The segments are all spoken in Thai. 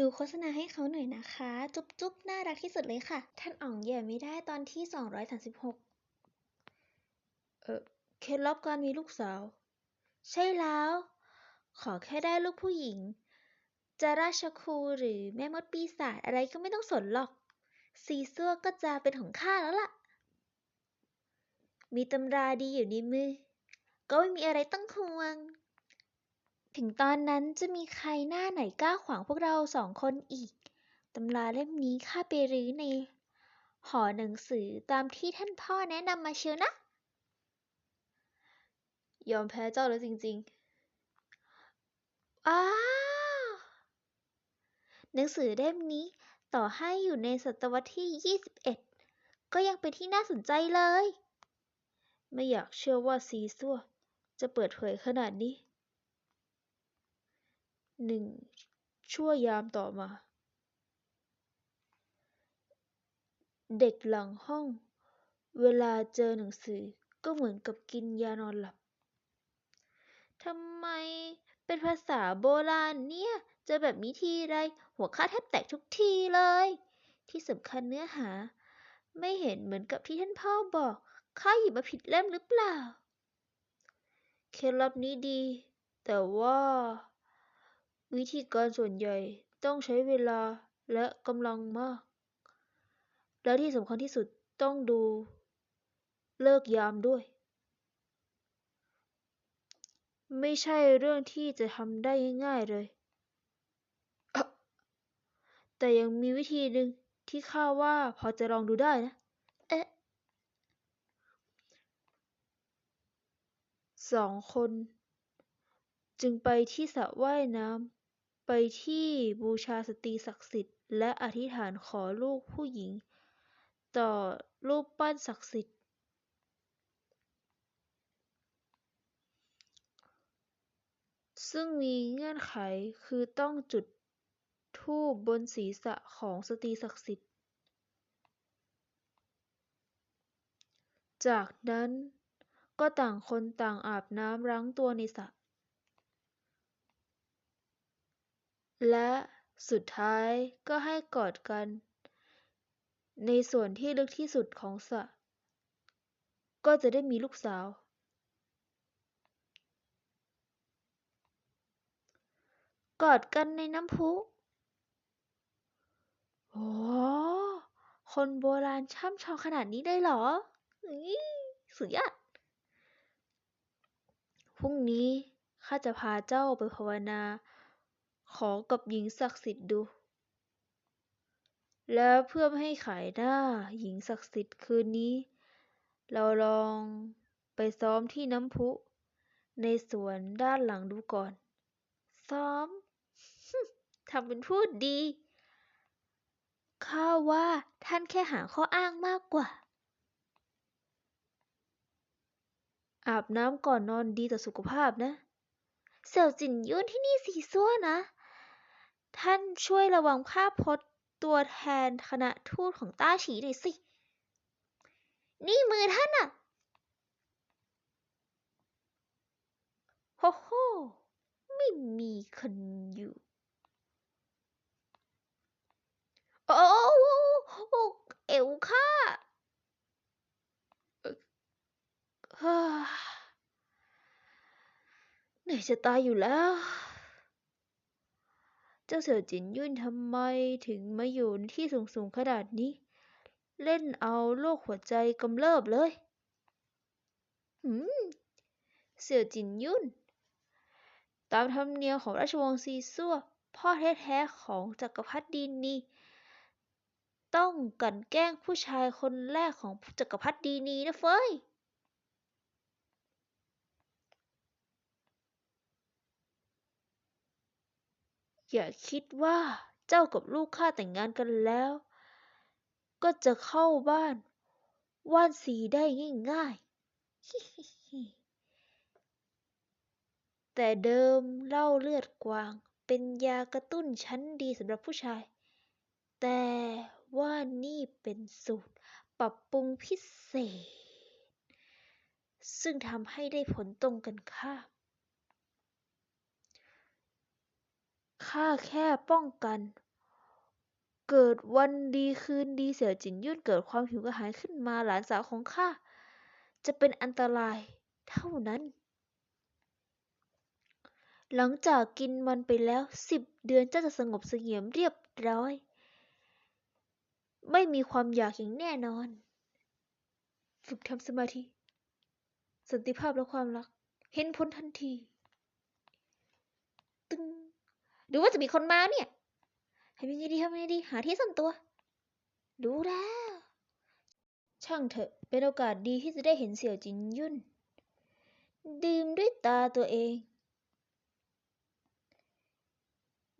ดูโฆษณาให้เขาหน่อยนะคะ จุ๊บจุ๊บน่ารักที่สุดเลยค่ะ ท่านอ๋องแย่ไม่ได้ตอนที่ 236 เออเคล็ดลับการมีลูกสาว ใช่แล้ว ขอแค่ได้ลูกผู้หญิง จะราชครูหรือแม่มดปีศาจอะไรก็ไม่ต้องสนหรอก ซีซัวก็จะเป็นของข้าแล้วล่ะ มีตำราดีอยู่ในมือ ก็ไม่มีอะไรต้องห่วง ถึงตอนนั้นจะมีใครหน้าไหนกล้าขวางพวกเราสองคนอีก ตำราเล่มนี้ข้าไปรื้อใน หอหนังสือตามที่ท่านพ่อแนะนำมาเชียวนะ ยอมแพ้เจ้าแล้วจริงว้าวหนังสือเล่มนี้ต่อให้อยู่ในศตวรรษที่ 21 ก็ยังเป็นที่น่าสนใจเลย ไม่อยากเชื่อว่าซีซัวจะเปิดเผยขนาดนี้ หนึ่งชั่วยามต่อมา เด็กหลังห้อง เวลาเจอหนังสือก็เหมือนกับกินยานอนหลับทำไมเป็นภาษาโบราณเนี่ย เจอแบบนี้ทีไรหัวข้าแทบแตกทุกทีเลย ที่สำคัญเนื้อหา ไม่เห็นเหมือนกับที่ท่านพ่อบอกข้าหยิบมาผิดเล่มหรือเปล่า เคล็ดลับนี้ดี แต่ว่า วิธีการส่วนใหญ่ต้องใช้เวลาและกำลังมาก และที่สำคัญที่สุดต้องดูเลิกยามด้วย ไม่ใช่เรื่องที่จะทำได้ง่ายๆเลย แต่ยังมีวิธีหนึ่งที่ข้าว่าพอจะลองดูได้นะ เอ๊ะสองคน จึงไปที่สระว่ายน้ำ ไปที่บูชาสตรีศักดิ์สิทธิ์ และอธิษฐานขอลูกผู้หญิง ต่อรูปปั้นศักดิ์สิทธิ์ ซึ่งมีเงื่อนไขคือต้องจุดธูปบนศีรษะของสตรีศักดิ์สิทธิ์ จากนั้นก็ต่างคนต่างอาบน้ำล้างตัวในสระ และสุดท้ายก็ให้กอดกัน ในส่วนที่ลึกที่สุดของสระก็จะได้มีลูกสาว กอดกันในน้ำพุ โอ้คนโบราณช่ำชองขนาดนี้ได้เหรอสุดยอดพรุ่งนี้ข้าจะพาเจ้าไปภาวนา ขอกับหญิงศักดิ์สิทธิ์ดู แล้วเพื่อไม่ให้ขายหน้าหญิงศักดิ์สิทธิ์คืนนี้ เราลองไปซ้อมที่น้ำพุ ในสวนด้านหลังดูก่อน ซ้อมทำเป็นพูดดีข้าว่าท่านแค่หาข้ออ้างมากกว่า อาบน้ำก่อนนอนดีต่อสุขภาพนะ เสี่ยวจินยุ่นที่นี่สีซั่วนะ ท่านช่วยระวังภาพพจน์ตัวแทนคณะทูตของต้าฉีหน่อยสิ นี่มือท่านอะโฮโฮไม่มีคนอยู่ โอ้โอ้เอวข้าเฮ้อเหนื่อยจะตายอยู่แล้ว เจ้าเสี่ยวจินยุ่นทำไมถึงมาอยู่ในที่สูงๆขนาดนี้ เล่นเอาโรคหัวใจกำเริบเลยหืมเสี่ยวจินยุ่น ตามธรรมเนียมของราชวงศ์ซีซั่วพ่อแท้ๆของจักรพรรดินีต้องกลั่นแกล้งผู้ชายคนแรกของจักรพรรดินีนะเฟ้ย อย่าคิดว่าเจ้ากับลูกข้าแต่งงานกันแล้ว ก็จะเข้าบ้านว่านซีได้ง่ายๆ แต่เดิมเหล้าเลือดกวาง เป็นยากระตุ้นชั้นดีสำหรับผู้ชาย แต่ว่านี่เป็นสูตรปรับปรุงพิเศษ ซึ่งทำให้ได้ผลตรงกันข้าม ข้าแค่ป้องกัน เกิดวันดีคืนดีเสี่ยวจินยุ่นเกิดความหิวกระหายขึ้นมาหลานสาวของข้าจะเป็นอันตรายเท่านั้น หลังจากกินมันไปแล้วสิบเดือนเจ้าจะสงบเสงี่ยมเรียบร้อย ไม่มีความอยากอย่างแน่นอน ฝึกทำสมาธิ สันติภาพและความรัก เห็นผลทันที ตึงห รือว่าจะมีคนมาเนี่ยทำยังไงดีทำยังไงดี หาที่ส่วนตัวดูแล้ว ช่างเถอะ เป็นโอกาสดีที่จะได้เห็นเสี่ยวจินยุ่น ดื่มด้วยตาตัวเอง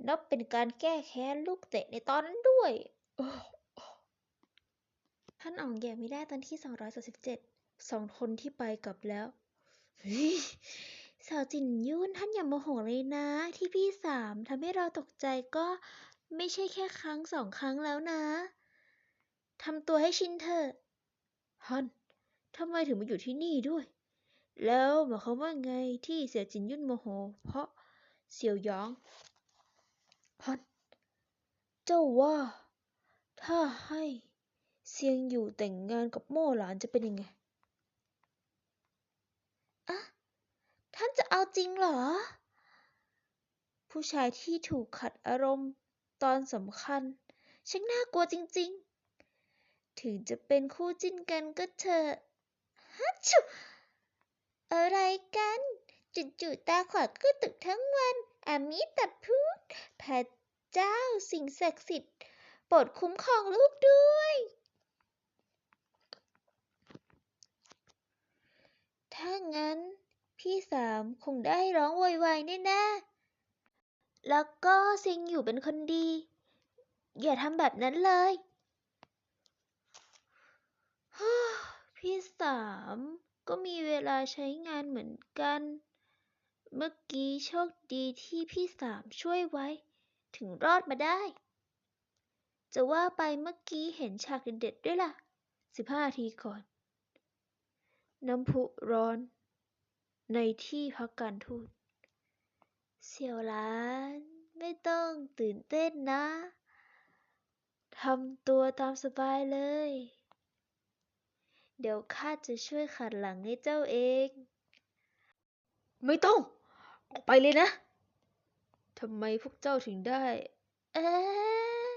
นับเป็นการแก้แค้นลูกเตะในตอนนั้นด้วยท่านอ่องแย่ไม่ได้ตอนที่ 237 สองคนที่ไปกลับแล้ว สาวจินยุ่นท่านอย่าโมโหเลยนะ ที่พี่สามทำให้เราตกใจก็ไม่ใช่แค่ครั้งสองครั้งแล้วนะทำตัวให้ชินเถอะฮันทำไมถึงมาอยู่ที่นี่ด้วย แล้วหมายความว่าไงที่เสี่ยจินยุ่นโมโห เพราะเสี่ยวหยางฮันเจ้าว่า ถ้าให้เซียงอยู่แต่งงานกับโม่หลานจะเป็นยังไง อะ ท่านจะเอาจริงเหรอ ผู้ชายที่ถูกขัดอารมณ์ตอนสำคัญช่างน่ากลัวจริง ๆ ถึงจะเป็นคู่จิ้นกันก็เถอะฮัชชุอะไรกันจู่ๆตาขวาก็ตึกทั้งวัน อามิตาพุทธพระเจ้าสิ่งศักดิ์สิทธิ์โปรดคุ้มครองลูกด้วย ถ้างั้น พี่สามคงได้ร้องโวยวายแน่ๆ แล้วก็ซิงอยู่เป็นคนดี อย่าทำแบบนั้นเลย พี่สามก็มีเวลาใช้งานเหมือนกัน เมื่อกี้โชคดีที่พี่สามช่วยไว้ ถึงรอดมาได้ จะว่าไปเมื่อกี้เห็นฉากเด็ดๆด้วยล่ะสิบห้านาทีก่อน น้ำพุร้อน ในที่พักการทูต เสี่ยวหลานไม่ต้องตื่นเต้นนะทำตัวตามสบายเลย เดี๋ยวข้าจะช่วยขัดหลังให้เจ้าเอง ไม่ต้อง ออกไปเลยนะ ทำไมพวกเจ้าถึงได้ เอ๊ะ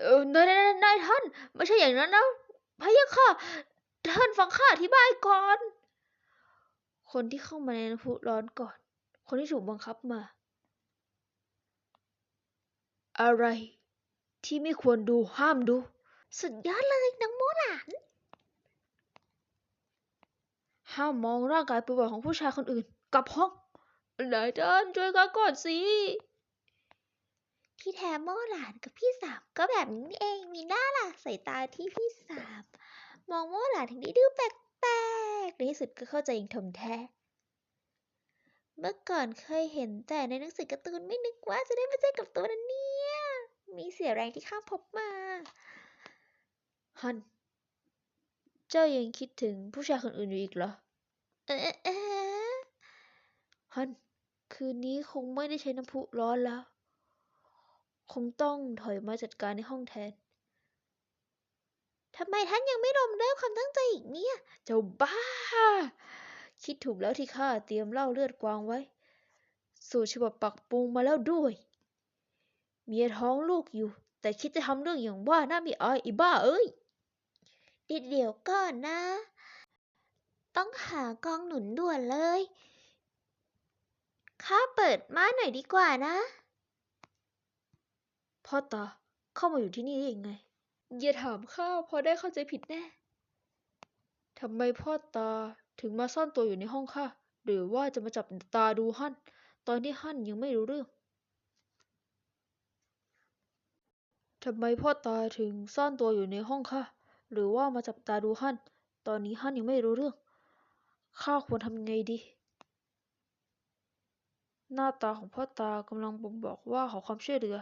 เอนายนายท่าน ไม่ใช่อย่างนั้นนะพะยะค่ะ ท่านฟังข้าอธิบายก่อน คนที่เข้ามาในน้ำพุร้อนก่อน คนที่ถูกบังคับมา อะไร ที่ไม่ควรดูห้ามดู สุดยอดเลยนังโมหลาน ห้ามมองร่างกายเปลือยของผู้ชายคนอื่น กลับห้องนายท่านช่วยข้าก่อนสิที่แท้โมหลานกับพี่สามก็แบบนี้เองมีหน้าล่ะสายตาที่พี่สามมองโมหลานถึงได้ดูแปลกในที่สุดก็เข้าใจอย่างถ่องแท้ เมื่อก่อนเคยเห็นแต่ในหนังสือการ์ตูนไม่นึกว่าจะได้มาเจอกับตัวนั้นเนี่ย มีเสียแรงที่ข้ามพบมา ฮัน เจ้ายังคิดถึงผู้ชายคนอื่นอยู่อีกเหรอ เอ๊ะเอ๊ะฮัน คืนนี้คงไม่ได้ใช้น้ำพุร้อนแล้ว คงต้องถอยมาจัดการในห้องแทน ทำไมท่านยังไม่ลมเลิกความตั้งใจอีกเนี่ย เจ้าบ้า คิดถูกแล้วที่ข้าเตรียมเหล้าเลือดกวางไว้ สูตรฉบับปักปรุงมาแล้วด้วย เมียท้องลูกอยู่ แต่คิดจะทำเรื่องอย่างว่าน่าม่อายอีบ้าเอ้ยเดี๋ยวก่อนนะ ต้องหากองหนุนด่วนเลยข้าเปิดม่านหน่อยดีกว่านะ พ่อตาเข้ามาอยู่ที่นี่ได้ยังไง อย่าถามข้าเพอได้เข้าใจผิดแน่ ทำไมพ่อตาถึงมาซ่อนตัวอยู่ในห้องข้าหรือว่าจะมาจับตาดูฮั่นตอนที่ฮั่นยังไม่รู้เรื่อง ทำไมพ่อตาถึงซ่อนตัวอยู่ในห้องข้าหรือว่ามาจับตาดูฮั่นตอนนี้ฮั่นยังไม่รู้เรื่อง ข้าควรทำยังไงดี หน้าตาของพ่อตากำลังบ่งบอกว่าขอความช่วยเหลือ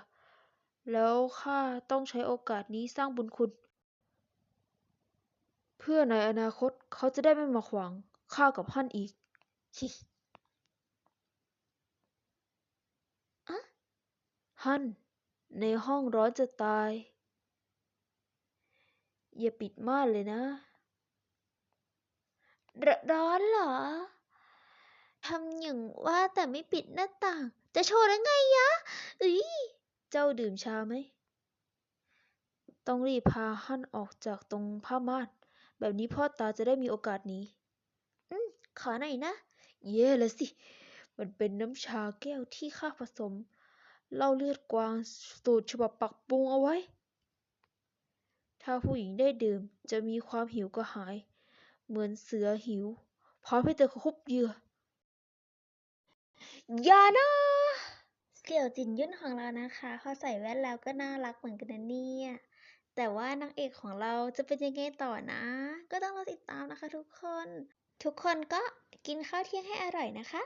แล้วข้าต้องใช้โอกาสนี้สร้างบุญคุณ เพื่อในอนาคตเขาจะได้ไม่มาขวางข้ากับฮั่นอีกฮิอะฮั่นในห้องร้อนจะตาย อย่าปิดม่านเลยนะรร้อนเหรอทำอย่างว่าแต่ไม่ปิดหน้าต่าง จะโชว์ได้ไงยะเอ้ย เจ้าดื่มชาไหม ต้องรีบพาฮั่นออกจากตรงผ้าม่าน แบบนี้พ่อตาจะได้มีโอกาสหนีอืมขอหน่อยนะ เย่ละสิ มันเป็นน้ำชาแก้วที่ข้าผสมเหล้าเลือดกวางสูตรฉบับปักปรุงเอาไว้ ถ้าผู้หญิงได้ดื่มจะมีความหิวก็หาย เหมือนเสือหิวพร้อมให้เธอคุบเหยื่ออย่านะ เกี่ยวจินยุ่นของเรานะคะพอใส่แว่นแล้วก็น่ารักเหมือนกันนะเนี่ย แต่ว่านางเอกของเราจะเป็นยังไงต่อนะ ก็ต้องรอติดตามนะคะทุกคน ทุกคนก็กินข้าวเที่ยงให้อร่อยนะคะ